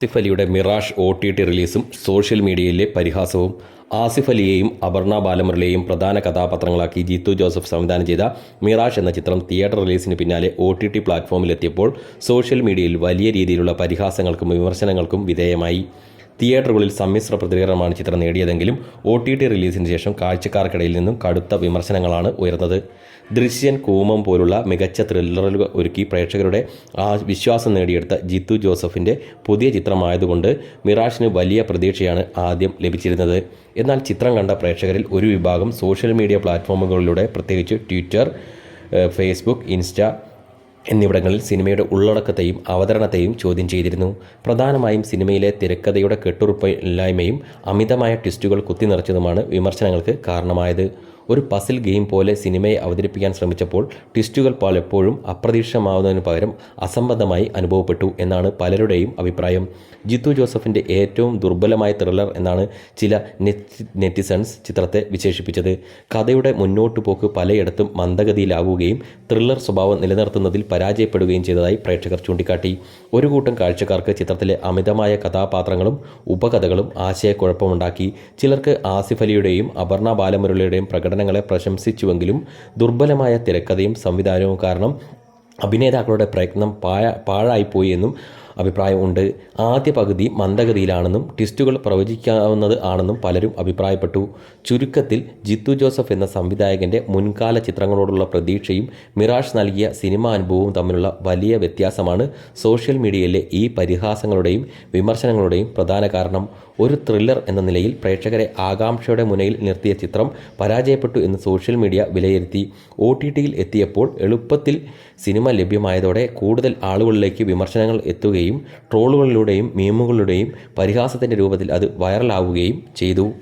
ആസിഫ് അലിയുടെ Mirage O T T റിലീസും social മീഡിയയിലെ പരിഹാസവും ആസിഫ് അലിയെയും അപർണ ബാലമുരളിയെയും പ്രധാന കഥാപാത്രങ്ങളാക്കി ജീത്തു ജോസഫ് സംവിധാനം ചെയ്ത മിറാഷ് എന്ന ചിത്രം തിയേറ്റർ റിലീസിന് പിന്നാലെ ഒ ടി ടി പ്ലാറ്റ്ഫോമിലെത്തിയപ്പോൾ സോഷ്യൽ മീഡിയയിൽ വലിയ രീതിയിലുള്ള പരിഹാസങ്ങൾക്കും വിമർശനങ്ങൾക്കും വിധേയമായി. തിയേറ്ററുകളിൽ സമ്മിശ്ര പ്രതികരണമാണ് ചിത്രം നേടിയതെങ്കിലും ഒ ടി ടി റിലീസിന് ശേഷം കാഴ്ചക്കാർക്കിടയിൽ നിന്നും കടുത്ത വിമർശനങ്ങളാണ് ഉയർന്നത്. ദൃശ്യൻ കൂമം പോലുള്ള മികച്ച ത്രില്ലറുകൾ ഒരുക്കി പ്രേക്ഷകരുടെ ആ വിശ്വാസം നേടിയെടുത്ത ജിത്തു ജോസഫിന്റെ പുതിയ ചിത്രമായതുകൊണ്ട് മിറാഷിന് വലിയ പ്രതീക്ഷയാണ് ആദ്യം ലഭിച്ചിരുന്നത്. എന്നാൽ ചിത്രം കണ്ട പ്രേക്ഷകരിൽ ഒരു വിഭാഗം സോഷ്യൽ മീഡിയ പ്ലാറ്റ്ഫോമുകളിലൂടെ പ്രത്യേകിച്ച് ട്വിറ്റർ ഫേസ്ബുക്ക് ഇൻസ്റ്റ എന്നിവിടങ്ങളിൽ സിനിമയുടെ ഉള്ളടക്കത്തെയും അവതരണത്തെയും ചോദ്യം ചെയ്തിരുന്നു. പ്രധാനമായും സിനിമയിലെ തിരക്കഥയുടെ കെട്ടുറപ്പില്ലായ്മയും അമിതമായ ട്വിസ്റ്റുകൾ കുത്തിനിറച്ചതുമാണ് വിമർശനങ്ങൾക്ക് കാരണമായത്. ഒരു പസിൽ ഗെയിം പോലെ സിനിമയെ അവതരിപ്പിക്കാൻ ശ്രമിച്ചപ്പോൾ ട്വിസ്റ്റുകൾ പലപ്പോഴും അപ്രതീക്ഷിതമാവുന്നതിന് പകരം അസംബന്ധമായി അനുഭവപ്പെട്ടു എന്നാണ് പലരുടെയും അഭിപ്രായം. ജിത്തു ജോസഫിന്റെ ഏറ്റവും ദുർബലമായ ത്രില്ലർ എന്നാണ് ചില നെറ്റ് നെറ്റിസൺസ് ചിത്രത്തെ വിശേഷിപ്പിച്ചത്. കഥയുടെ മുന്നോട്ടു പോക്ക് പലയിടത്തും മന്ദഗതിയിലാവുകയും ത്രില്ലർ സ്വഭാവം നിലനിർത്തുന്നതിൽ പരാജയപ്പെടുകയും ചെയ്തതായി പ്രേക്ഷകർ ചൂണ്ടിക്കാട്ടി. ഒരു കൂട്ടം കാഴ്ചക്കാർക്ക് ചിത്രത്തിലെ അമിതമായ കഥാപാത്രങ്ങളും ഉപകഥകളും ആശയക്കുഴപ്പമുണ്ടാക്കി. ചിലർക്ക് ആസിഫ് അലിയുടെയും അപർണ ബാലമുരളിയുടെയും പ്രകടനങ്ങളെ പ്രശംസിച്ചുവെങ്കിലും ദുർബലമായ തിരക്കഥയും സംവിധാനവും കാരണം അഭിനേതാക്കളുടെ പ്രയത്നം പാഴ പാഴായിപ്പോയി എന്നും അഭിപ്രായമുണ്ട്. ആദ്യ പകുതി മന്ദഗതിയിലാണെന്നും ട്വിസ്റ്റുകൾ പ്രവചിക്കാവുന്നത് ആണെന്നും പലരും അഭിപ്രായപ്പെട്ടു. ചുരുക്കത്തിൽ ജിത്തു ജോസഫ് എന്ന സംവിധായകന്റെ മുൻകാല ചിത്രങ്ങളോടുള്ള പ്രതീക്ഷയും മിറാഷ് നൽകിയ സിനിമാ അനുഭവവും തമ്മിലുള്ള വലിയ വ്യത്യാസമാണ് സോഷ്യൽ മീഡിയയിലെ ഈ പരിഹാസങ്ങളുടെയും വിമർശനങ്ങളുടെയും പ്രധാന കാരണം. ഒരു ത്രില്ലർ എന്ന നിലയിൽ പ്രേക്ഷകരെ ആകാംക്ഷയുടെ മുനയിൽ നിർത്തിയ ചിത്രം പരാജയപ്പെട്ടു എന്ന് സോഷ്യൽ മീഡിയ വിലയിരുത്തി. ഒ ടി ടിയിൽ എത്തിയപ്പോൾ എളുപ്പത്തിൽ സിനിമ ലഭ്യമായതോടെ കൂടുതൽ ആളുകളിലേക്ക് വിമർശനങ്ങൾ എത്തുകയും ട്രോളുകളിലൂടെയും മീമുകളിലൂടെയും പരിഹാസത്തിന്റെ രൂപത്തിൽ അത് വൈറലാവുകയും ചെയ്തു.